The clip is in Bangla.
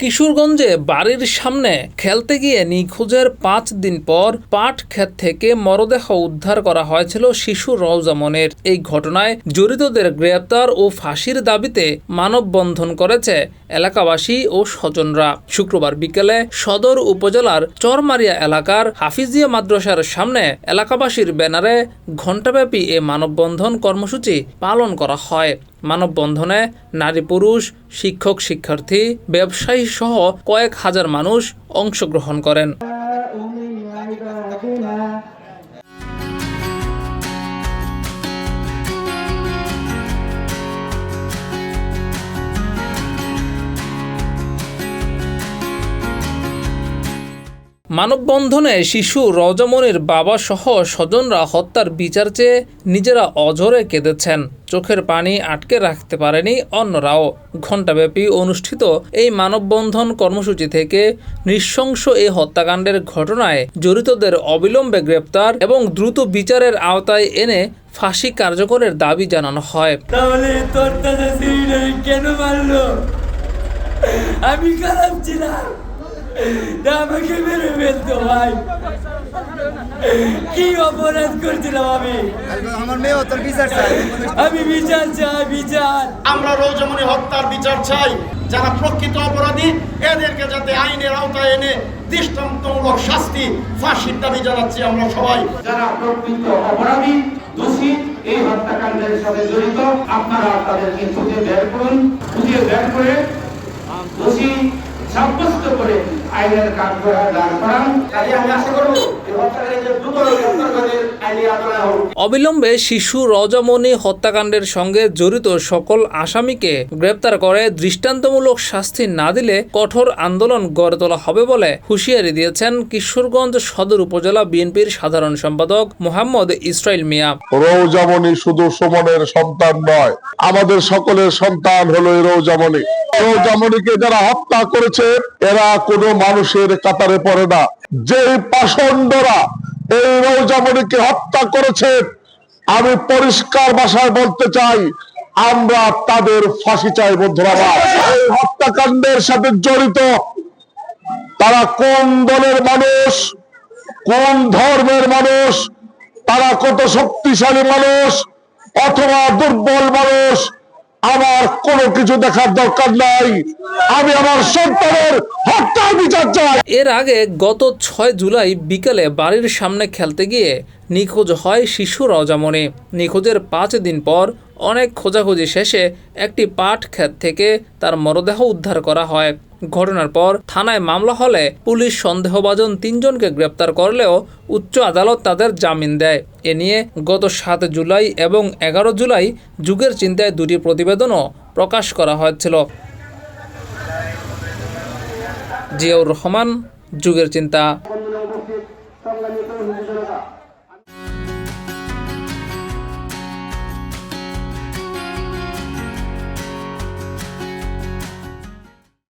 কিশোরগঞ্জে বাড়ির সামনে খেলতে গিয়ে নিখোঁজের পাঁচ দিন পর পাট ক্ষেত থেকে মরদেহ উদ্ধার করা হয়েছিল শিশু রওজামনের। এই ঘটনায় জড়িতদের গ্রেপ্তার ও ফাঁসির দাবিতে মানববন্ধন করেছে এলাকাবাসী ও স্বজনরা। শুক্রবার বিকেলে সদর উপজেলার চরমারিয়া এলাকার হাফিজিয়া মাদ্রাসার সামনে এলাকাবাসীর ব্যানারে ঘণ্টাব্যাপী এ মানববন্ধন কর্মসূচি পালন করা হয়। মানববন্ধনে নারী পুরুষ শিক্ষক শিক্ষার্থী ব্যবসায়ী সহ কয়েক হাজার মানুষ অংশগ্রহণ করেন। মানববন্ধনে শিশু রজমনির বাবা সহ স্বজনরা হত্যার বিচার চেয়ে নিজেরা অঝরে কেঁদেছেন। চোখের পানি আটকে রাখতে পারেনি অন্যরাও। ঘণ্টাব্যাপী অনুষ্ঠিত এই মানববন্ধন কর্মসূচি থেকে নৃশংস এই হত্যাকাণ্ডের ঘটনায় জড়িতদের অবিলম্বে গ্রেপ্তার এবং দ্রুত বিচারের আওতায় এনে ফাঁসি কার্যকরের দাবি জানানো হয়। আমি খারাপ ছিলাম। আমাকে মেরে ফেলতো ভাই। কি অপরাধ করছিলাম আমি? আমার মেয়েও তোর বিচার চাই আমি বিচার চাই বিচার। আমরা রৌজমনি হত্যার বিচার চাই। যারা প্রকৃত অপরাধী এদেরকে যাতে আইনের আওতায় এনে দৃষ্টান্তমূলক শাস্তি ফাঁসির দাবি জানাচ্ছি আমরা সবাই। যারা প্রকৃত অপরাধী দোষী এই হত্যাকাণ্ডের সাথে জড়িত আপনারা তাদেরকে খুঁজে বের করুন খুঁজে বের করে দোষী সাব্যস্ত করে আইনের কাঠগড়ায় দাঁড় করান। কাজে আমি আশা করব অবিলম্বে শিশু রজমনি হত্যাকাণ্ডের সঙ্গে জড়িত সকল আসামিকে গ্রেপ্তার করে দৃষ্টান্তমূলক শাস্তি না দিলে কঠোর আন্দোলন গড়ে তোলা হবে বলে হুঁশিয়ারি দিয়েছেন কিশোরগঞ্জ সদর উপজেলা বিএনপির সাধারণ সম্পাদক মোহাম্মদ ইসরাইল মিয়া। রৌজামণি শুধু সুমনের সন্তান নয় আমাদের সকলের সন্তান হলো রৌজামণি রৌজামণিকে যারা হত্যা করেছে এরা কোনো মানুষের কাতারে পড়ে না। যে পাষণ্ডরা এই রৌজামণিকে হত্যা করেছে, আমি পরিষ্কার ভাষায় বলতে চাই, আমরা তাদের ফাঁসি চাই, বন্ধুরা এই হত্যাকাণ্ডের সাথে জড়িত তারা কোন দলের মানুষ, কোন ধর্মের মানুষ, তারা কত শক্তিশালী মানুষ, অথবা দুর্বল মানুষ আমার কোনো কিছু দেখার দরকার নাই। আমি আমার সন্তানের হত্যার বিচার চাই। এর আগে গত ছয় জুলাই বিকেলে বাড়ির সামনে খেলতে গিয়ে নিখোঁজ হয় শিশু রজামণি। নিখোঁজের পাঁচ দিন পর অনেক খোঁজাখুঁজি শেষে একটি পাট ক্ষেত থেকে তার মরদেহ উদ্ধার করা হয়। ঘটনার পর থানায় মামলা হলে পুলিশ সন্দেহভাজন তিনজনকে গ্রেপ্তার করলেও উচ্চ আদালত তাদের জামিন দেয়। এ নিয়ে গত সাত জুলাই এবং এগারো জুলাই যুগের চিন্তায় দুটি প্রতিবেদনও প্রকাশ করা হয়েছিল। জিয়াউর রহমান, যুগের চিন্তা।